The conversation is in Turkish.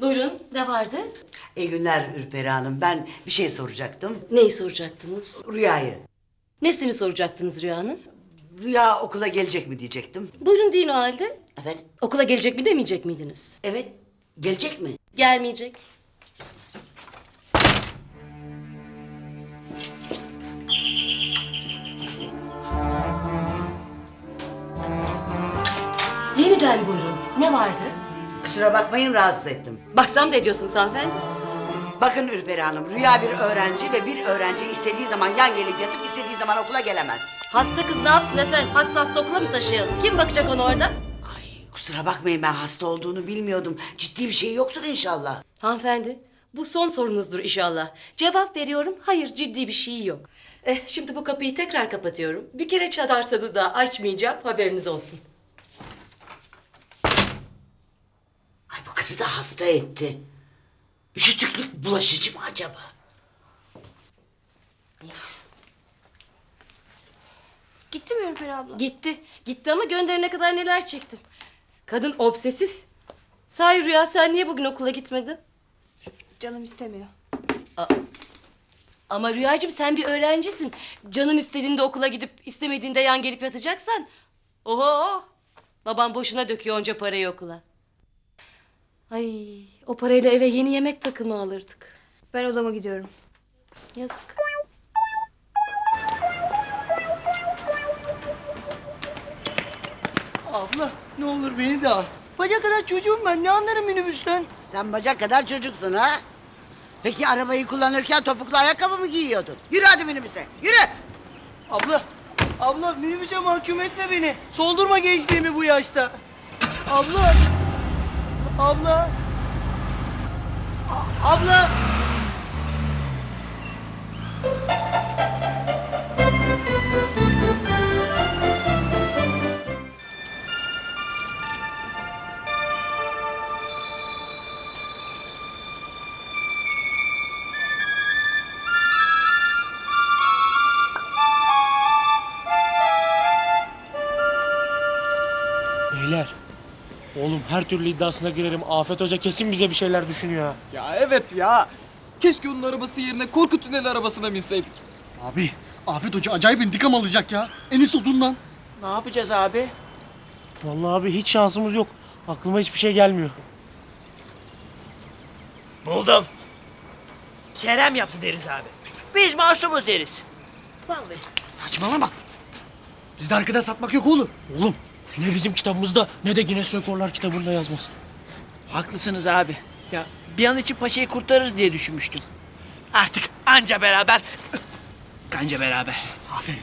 Buyurun ne vardı? İyi günler Ürperi Hanım. Ben bir şey soracaktım. Neyi soracaktınız? Rüyayı. Nesini soracaktınız Rüya'nın? Rüya okula gelecek mi diyecektim. Buyurun deyin o halde. Efendim? Okula gelecek mi demeyecek miydiniz? Evet. Gelecek mi? Gelmeyecek. Yeniden buyurun. Ne vardı? Kusura bakmayın rahatsız ettim. Baksam da ediyorsunuz hanımefendi. Bakın Ürperi Hanım, Rüya bir öğrenci ve bir öğrenci istediği zaman yan gelip yatıp istediği zaman okula gelemez. Hasta kız ne yapsın efendim? Hasta hasta okula mı taşıyalım? Kim bakacak ona orada? Ay kusura bakmayın ben hasta olduğunu bilmiyordum. Ciddi bir şey yoktur inşallah. Hanımefendi, bu son sorunuzdur inşallah. Cevap veriyorum, hayır ciddi bir şey yok. Eh, şimdi bu kapıyı tekrar kapatıyorum. Bir kere çalarsanız da açmayacağım, haberiniz olsun. Kızı da hasta etti. Üşütüklük bulaşıcı mı acaba? Gitti mi Ürperi abla? Gitti, gitti ama gönderene kadar neler çektim. Kadın obsesif. Sahi Rüya sen niye bugün okula gitmedin? Canım istemiyor. Ama Rüyacığım sen bir öğrencisin. Canın istediğinde okula gidip istemediğinde yan gelip yatacaksan. Oho! Babam boşuna döküyor onca parayı okula. Ay, o parayla eve yeni yemek takımı alırdık. Ben odama gidiyorum. Yazık. Abla ne olur beni de al. Bacak kadar çocuğum ben ne anlarım minibüsten. Sen bacak kadar çocuksun ha? Peki arabayı kullanırken topuklu ayakkabı mı giyiyordun? Yürü hadi minibüse, yürü! Abla, abla minibüse mahkum etme beni. Soldurma gençliğimi bu yaşta. Abla, abla. A- abla. Beyler. Oğlum her türlü iddiasına girerim. Afet Hoca kesin bize bir şeyler düşünüyor ha. Ya evet ya. Keşke onun arabası yerine Korkut Tüneli arabasına binseydik. Abi, Afet Hoca acayip intikam alacak ya. Enis odundan. Ne yapacağız abi? Vallahi abi hiç şansımız yok. Aklıma hiçbir şey gelmiyor. Buldum. Kerem yaptı deriz abi. Biz masumuz deriz. Vallahi. Saçmalama. Bizde arkada satmak yok oğlum. Oğlum, Ne bizim kitabımızda ne de Guinness Rekorlar kitabında yazmaz. Haklısınız abi. Ya bir an için paçayı kurtarırız diye düşünmüştüm. Artık anca beraber, kanca beraber. aferin.